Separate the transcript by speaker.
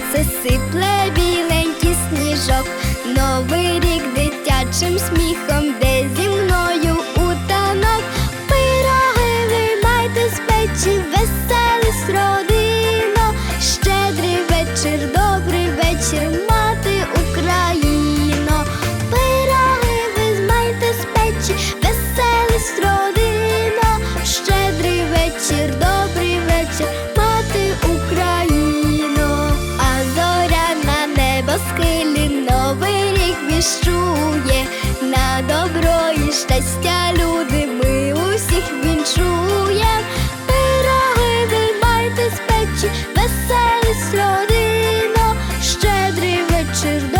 Speaker 1: сонце сипле біленький сніжок, новий рік дитячим сміхом, де зі мною у. Пироги виймайте з печі, веселість віщує, на добро і щастя люди ми усіх вінчуєм, пироги димайте з веселість родино, щедрий вечір.